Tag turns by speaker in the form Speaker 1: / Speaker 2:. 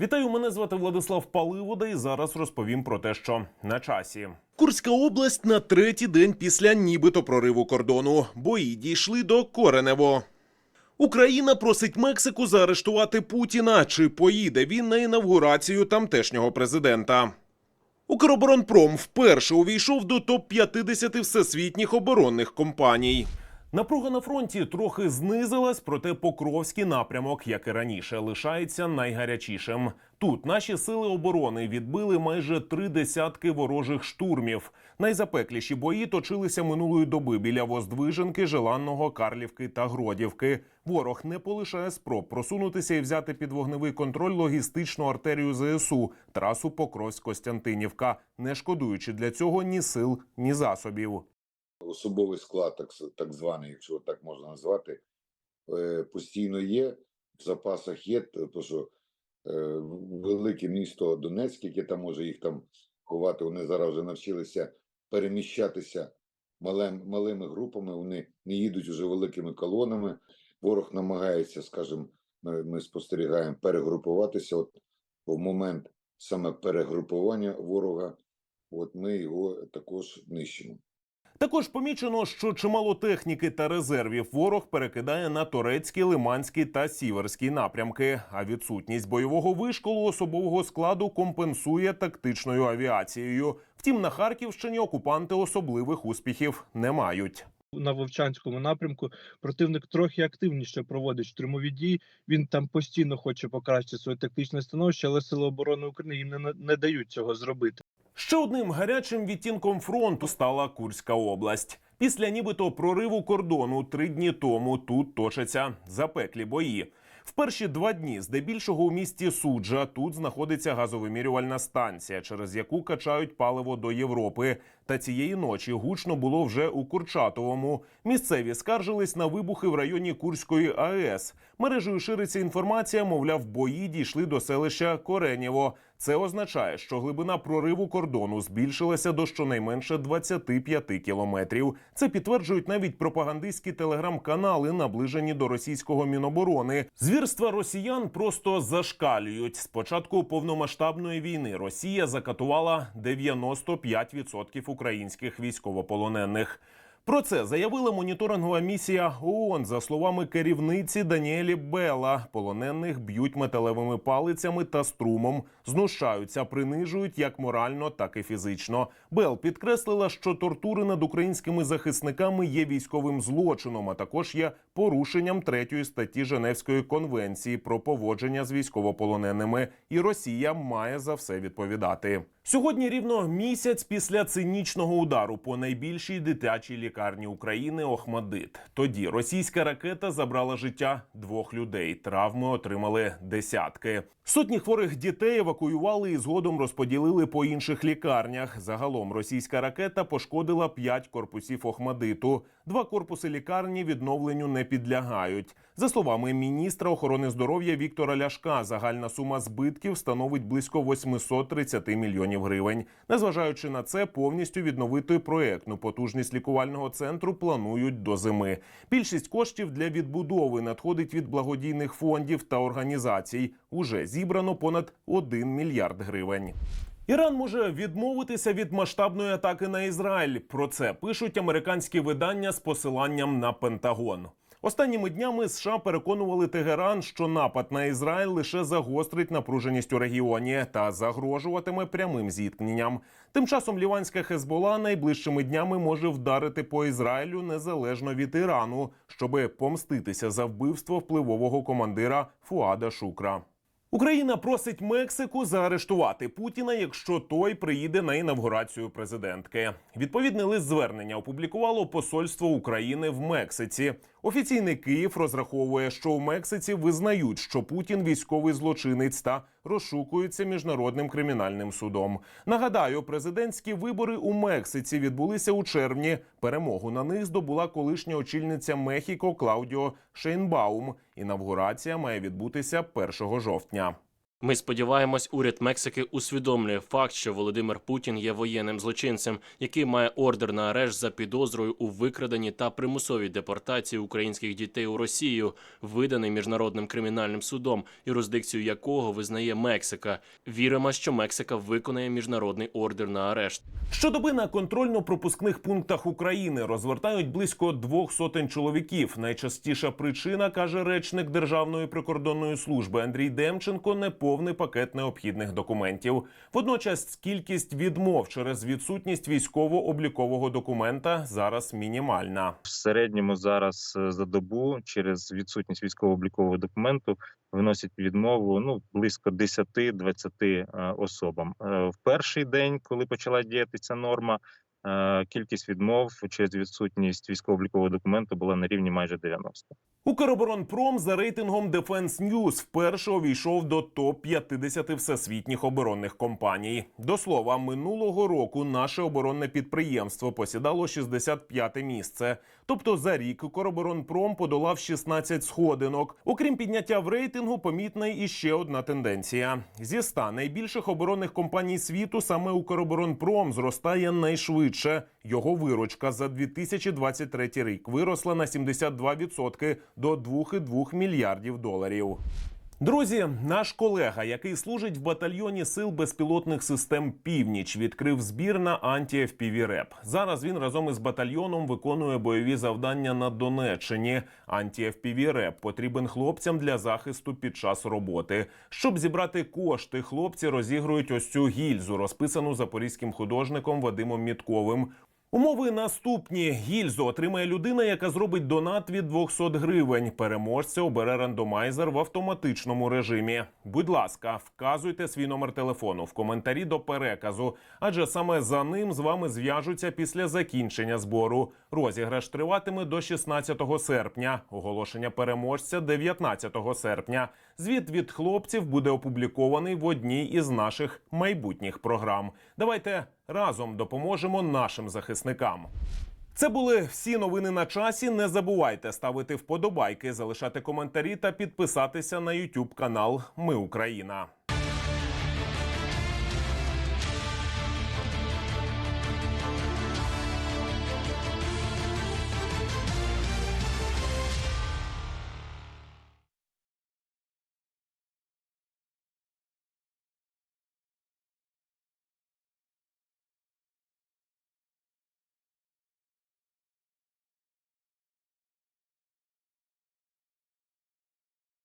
Speaker 1: Вітаю, мене звати Владислав Паливода, і зараз розповім про те, що на часі. Курська область на третій день після нібито прориву кордону. Бої дійшли до Коренево. Україна просить Мексику заарештувати Путіна. Чи поїде він на інавгурацію тамтешнього президента? Укроборонпром вперше увійшов до топ-50 всесвітніх оборонних компаній. Напруга на фронті трохи знизилась, проте Покровський напрямок, як і раніше, лишається найгарячішим. Тут наші сили оборони відбили майже три десятки ворожих штурмів. Найзапекліші бої точилися минулої доби біля Воздвиженки, Желанного, Карлівки та Гродівки. Ворог не полишає спроб просунутися і взяти під вогневий контроль логістичну артерію ЗСУ трасу Покровськ-Костянтинівка, не шкодуючи для цього ні сил, ні засобів.
Speaker 2: Особовий склад, так, так званий, якщо так можна назвати, е, постійно є, в запасах є, то то що е, велике місто Донецьк, яке там може їх там ховати, вони зараз вже навчилися переміщатися малим, малими групами, вони не їдуть уже великими колонами. Ворог намагається, скажімо, ми, ми спостерігаємо перегрупуватися. От в момент саме перегрупування ворога, от ми його також нищимо.
Speaker 1: Також помічено, що чимало техніки та резервів ворог перекидає на турецький, лиманський та сіверський напрямки. А відсутність бойового вишколу особового складу компенсує тактичною авіацією. Втім, на Харківщині окупанти особливих успіхів не мають.
Speaker 3: на Вовчанському напрямку противник трохи активніше проводить штурмові дії. Він там постійно хоче покращити своє тактичне становище, але сили оборони України їм не, не дають цього зробити.
Speaker 1: Ще одним гарячим відтінком фронту стала Курська область. Після нібито прориву кордону три дні тому тут точаться запеклі бої. В перші два дні, здебільшого у місті Суджа, тут знаходиться газовимірювальна станція, через яку качають паливо до Європи. Та цієї ночі гучно було вже у Курчатовому. Місцеві скаржились на вибухи в районі Курської АЕС. Мережею шириться інформація, мовляв, бої дійшли до селища Коренєво. Це означає, що глибина прориву кордону збільшилася до щонайменше 25 кілометрів. Це підтверджують навіть пропагандистські телеграм-канали, наближені до російського міноборони. Звірства росіян просто зашкалюють. З початку повномасштабної війни Росія закатувала 95% українських військовополонених. Про це заявила моніторингова місія ООН. За словами керівниці Даніелі Бела, полонених б'ють металевими палицями та струмом, знущаються, принижують як морально, так і фізично. Бел підкреслила, що тортури над українськими захисниками є військовим злочином, а також є порушенням третьої статті Женевської конвенції про поводження з військовополоненими, і Росія має за все відповідати. Сьогодні рівно місяць після цинічного удару по найбільшій дитячій лікарні України Охмадит. Тоді російська ракета забрала життя двох людей. Травми отримали десятки. Сотні хворих дітей евакуювали і згодом розподілили по інших лікарнях. Загалом російська ракета пошкодила п'ять корпусів Охмадиту. Два корпуси лікарні відновленню не підлягають. За словами міністра охорони здоров'я Віктора Ляшка, загальна сума збитків становить близько 830 мільйонів гривень. Незважаючи на це, повністю відновити проектну потужність лікувального центру планують до зими. Більшість коштів для відбудови надходить від благодійних фондів та організацій. Уже зібрано понад 1 мільярд гривень. Іран може відмовитися від масштабної атаки на Ізраїль. Про це пишуть американські видання з посиланням на Пентагон. Останніми днями США переконували Тегеран, що напад на Ізраїль лише загострить напруженість у регіоні та загрожуватиме прямим зіткненням. Тим часом ліванська Хезбола найближчими днями може вдарити по Ізраїлю незалежно від Ірану, щоби помститися за вбивство впливового командира Фуада Шукра. Україна просить Мексику заарештувати Путіна, якщо той приїде на інавгурацію президентки. Відповідний лист звернення опублікувало Посольство України в Мексиці. Офіційний Київ розраховує, що у Мексиці визнають, що Путін військовий злочинець та розшукується міжнародним кримінальним судом. Нагадаю, президентські вибори у Мексиці відбулися у червні. Перемогу на них здобула колишня очільниця Мехіко Клаудіо Шейнбаум. Інавгурація має відбутися 1 жовтня.
Speaker 4: Ми сподіваємось, уряд Мексики усвідомлює факт, що Володимир Путін є воєнним злочинцем, який має ордер на арешт за підозрою у викраденні та примусовій депортації українських дітей у Росію, виданий міжнародним кримінальним судом, юрисдикцію якого визнає Мексика. Віримо, що Мексика виконає міжнародний ордер на арешт.
Speaker 1: Щодоби на контрольно-пропускних пунктах України розвертають близько двох сотень чоловіків. Найчастіша причина каже речник Державної прикордонної служби Андрій Демченко неповний пакет необхідних документів. Водночас кількість відмов через відсутність військово-облікового документа зараз мінімальна.
Speaker 5: в середньому зараз е, за добу через відсутність військово-облікового документу виносять відмову ну близько 10-20 е, особам. Е, В перший день, коли почала діяти ця норма, кількість відмов через відсутність військово-облікового документу була на рівні майже 90.
Speaker 1: Укроборонпром за рейтингом Defense News вперше увійшов до топ 50 всесвітніх оборонних компаній. До слова, минулого року наше оборонне підприємство посідало 65 місце. Тобто за рік Укроборонпром подолав 16 сходинок. Окрім підняття в рейтингу, помітна і ще одна тенденція: зі ста найбільших оборонних компаній світу саме Укроборонпром зростає найшвидше. Його виручка за 2023 рік виросла на 72% до 2,2 мільярдів доларів. Друзі, наш колега, який служить в батальйоні сил безпілотних систем Північ, відкрив збір на анті fpv реп Зараз він разом із батальйоном виконує бойові завдання на Донеччині. анті fpv реп потрібен хлопцям для захисту під час роботи. Щоб зібрати кошти, хлопці розігрують ось цю гільзу, розписану запорізьким художником Вадимом Мітковим. Умови наступні: гільзу отримає людина, яка зробить донат від 200 гривень. Переможця обере рандомайзер в автоматичному режимі. Будь ласка, вказуйте свій номер телефону в коментарі до переказу, адже саме за ним з вами зв'яжуться після закінчення збору. Розіграш триватиме до 16 серпня. Оголошення переможця 19 серпня. Звіт від хлопців буде опублікований в одній із наших майбутніх програм. Давайте разом допоможемо нашим захисникам. Це були всі новини на часі. Не забувайте ставити вподобайки, залишати коментарі та підписатися на YouTube канал Ми Україна.